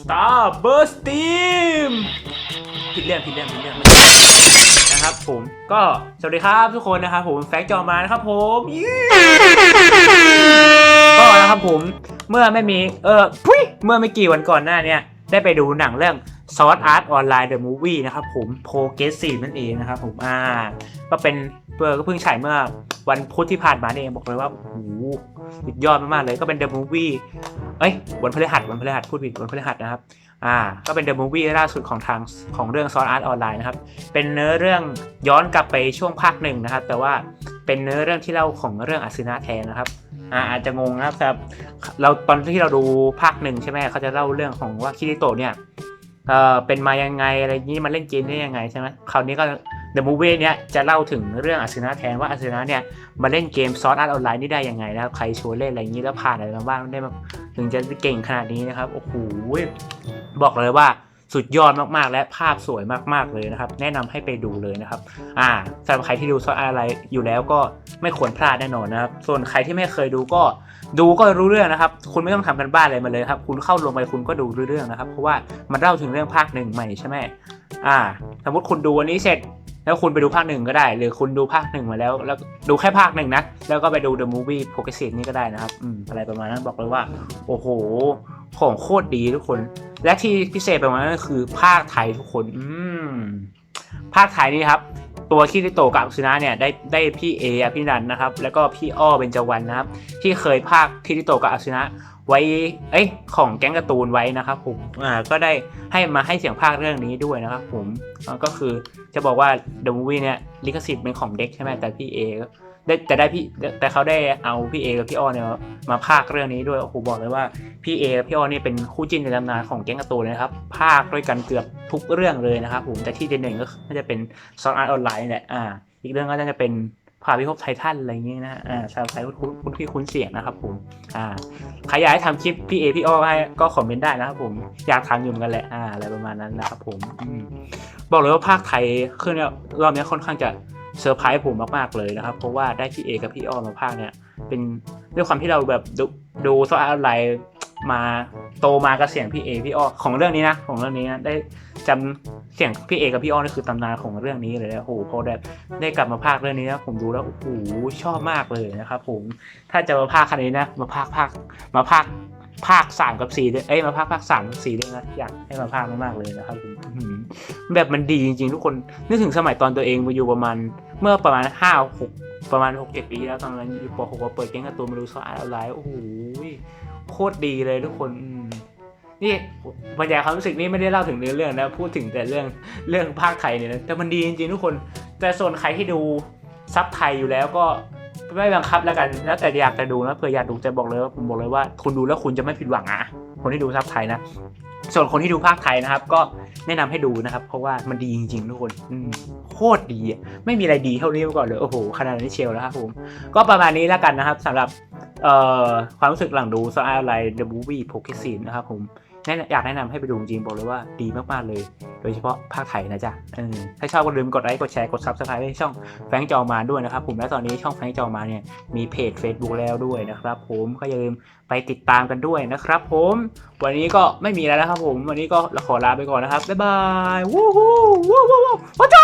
Star Burst Team ผิดเรื่องผิดเรื่องผิดเรื่องนะครับผมก็สวัสดีครับทุกคนนะครับผมแฟกจอมานะครับผมก็นะครับผมเมื่อไม่มีเออพุ้ยเมื่อไม่กี่วันก่อนหน้าเนี่ยได้ไปดูหนังเรื่อง Sword Art Online The Movie นะครับผม Progressive นั่นเองนะครับผมอ่าก็เป็นเปิดก็เพิ่งฉายเมื่อวันพุธที่ผ่านมานี่เองบอกเลยว่าโอ้โหสุดยอดมากๆเลยก็เป็น The Movie เอ้ยวันพฤหัสวันพฤหัสพูดผิดวันพฤหัสนะครับอ่าก็เป็นเดอะมูฟวี่ล่าสุดของทางของเรื่องซอฟต์อาร์ตออนไลนะครับเป็นเนื้อเรื่องย้อนกลับไปช่วงภาคหนึ่งนะครับ แต่ว่าเป็นเนื้อเรื่องที่เล่าของเรื่องอาซึนะแทนนะครับอ่าอาจจะงงนะครับเราตอนที่เราดูภาคหนึ่งใช่ไหมเขาจะเล่าเรื่องของว่าคิริโตะเนี่ย เอ่อเป็นมายังไงอะไรอย่างนี้มาเล่นเกมได้ยังไงใช่ไหมคราวนี้ก็ The Movie เนี่ยจะเล่าถึงเรื่องอาซึนะแทนว่าอาซึนะเนี่ยมาเล่นเกมซอสอาร์ตออนไลน์นี่ได้ยังไงนะครับใครชวนเล่นอะไรอย่างนี้แล้วผ่านอะไรมาบ้างได้มาถึงจะเก่งขนาดนี้นะครับโอ้โหบอกเลยว่า สุดยอดมากๆ และภาพสวยมากๆเลยนะครับ แนะนำให้ไปดูเลยนะครับ อ่าสำหรับใครที่ดูซอสอาร์ตอะไรอยู่แล้วก็ไม่ควรพลาดแน่นอนนะครับ ส่วนใครที่ไม่เคยดูก็ดูก็รู้เรื่องนะครับ คุณไม่ต้องทำกันบ้านอะไรมาเลยครับ คุณเข้าลงไปคุณก็ดูรู้เรื่องนะครับ เพราะว่ามันเล่าถึงเรื่องภาคหนึ่งใหม่ใช่ไหมอ่า สมมติคุณดูอันนี้เสร็จแล้วคุณไปดูภาคหนึ่งก็ได้ หรือคุณดูภาคหนึ่งมาแล้ว แล้วดูแค่ภาคหนึ่งนะ แล้วก็ไปดู The Movie Progressive นี่ก็ได้นะครับ อืม อะไรประมาณนั้นบอกเลยว่า โอ้โห ของโคตรดีทุกคน และที่พิเศษไปกว่านั้นก็คือภาคไทยทุกคน อืมภาคไทยนี่ครับ ตัวคิริโตะกับอักษณะเนี่ยได้ได้พี่เออภินันนะครับ แล้วก็พี่อ้อเบญจวรรณนะครับ ที่เคยภาคคิริโตะกับอักษณะไว้เอ้ยของแก๊งการ์ตูนไว้นะครับผมอ่าก็ได้ให้มาให้เสียงภาคเรื่องนี้ด้วยนะครับผมก็คือจะบอกว่า The Movie เนี่ยลิขสิทธิ์เป็นของเด็กใช่ไหมแต่พี่เอ ได้แต่ได้พี่แต่เขาได้เอาพี่เอกับพี่อ้อเนี่ยมาภาคเรื่องนี้ด้วยโอ้โหบอกเลยว่าพี่เอกับพี่อ้อนี่เป็นคู่จิ้นในตำนานของแก๊งการ์ตูนนะครับภาคด้วยกันเกือบทุกเรื่องเลยนะครับผมแต่ที่เด่นๆก็น่าจะเป็นซอนอาร์ตออนไลน์แหละอ่า อีกเรื่องก็น่าจะเป็นผ่าพิภพไททันอะไรอย่างเงี้ยนะอ่าชาวไทยคุ้นคุ้นพี่คุ้นเสียงนะครับผมอ่าใครอยากให้ทำคลิปพี่เอพี่อ้อให้ก็คอมเมนต์ได้นะครับผมอยากทำอยู่เหมือนกันแหละอ่าอะไรประมาณนั้นนะครับผมอมบอกเลยว่าภาคไทยเครื่นรอบนี้ค่อนข้างจะ เซอร์ไพรส์ผมมากๆเลยนะครับ เพราะว่าได้พี่เอกับพี่อ้อมาภาคเนี่ย เป็นด้วยความที่เราแบบดูดูซอาร์ไลน์มาโตมากับเสียงพี่เอพี่อ้อของเรื่องนี้นะของเรื่องนี้นะได้จำเสียงพี่เอกับพี่อ้อนี่คือตำนานของเรื่องนี้เลยนะโอ้โหพอแบบได้กลับมาภาคเรื่องนี้นะผมดูแล้วโอ้โหชอบมากเลยนะครับผมถ้าจะมาภาคคันนี้นะมาภาคภาคมาภาค ภาคสามกับสี่ด้วยเอ้ยมาภาคภาคสามกับสี่ด้วยนะอยากให้มาภาคมากๆเลยนะครับแบบมันดีจริงๆ ทุกคนนึกถึงสมัยตอนตัวเองมาอยู่ประมาณเมื่อประมาณห้าหกประมาณ6 7ปีแล้วตอนนั้นอยู่ป .6 ก็เปิดเกมการ์ตูนมาดูสอนออนไลน์โอ้โหโคตรดีเลยทุกคนนี่บรรยายความรู้สึกนี่ไม่ได้เล่าถึงเนื้อเรื่องนะพูดถึงแต่เรื่องเรื่องภาคไทยเนี่ยนะแต่มันดีจริงๆทุกคน แต่ส่วนใครที่ดูซับไทยอยู่แล้วก็ ไม่บังคับแล้วกัน แล้วแต่อยากจะดูนะเผื่ออยากดูจะบอกเลยว่าผมบอกเลยว่า คุณดูแล้วคุณจะไม่ผิดหวังอะคนที่ดูซับไทยนะ ส่วนคนที่ดูภาคไทยนะครับ ก็แนะนำให้ดูนะครับ เพราะว่ามันดีจริงๆทุกคนโคตรดีไม่มีอะไรดีเท่านี้มาก่อนเลยโอ้โหขนาดนี้เชียวแล้วครับผมก็ประมาณนี้แล้วกันนะครับสำหรับความรู้สึกหลังดูซออะไร The Movie p o k e s i n นะครับผม แนะอยากแนะนำให้ไปดูจริงๆบอกเลยว่าดีมากๆเลย โดยเฉพาะภาคไทยนะจ๊ะเออถ้าชอบก็อย่าลืมกดไลค์กดแชร์กด Subscribe ให้ช่องแฟงจอมาด้วยนะครับผมและตอนนี้ช่องแฟงจอมาเนี่ยมีเพจ Facebook แล้วด้วยนะครับผมก็อย่าลืมไปติดตามกันด้วยนะครับผมวันนี้ก็ไม่มีแล้วนะครับผมวันนี้ก็ขอลาไปก่อนนะครับบ๊ายบายวู้ฮู้วู้วู้วู้ว้าวว้าว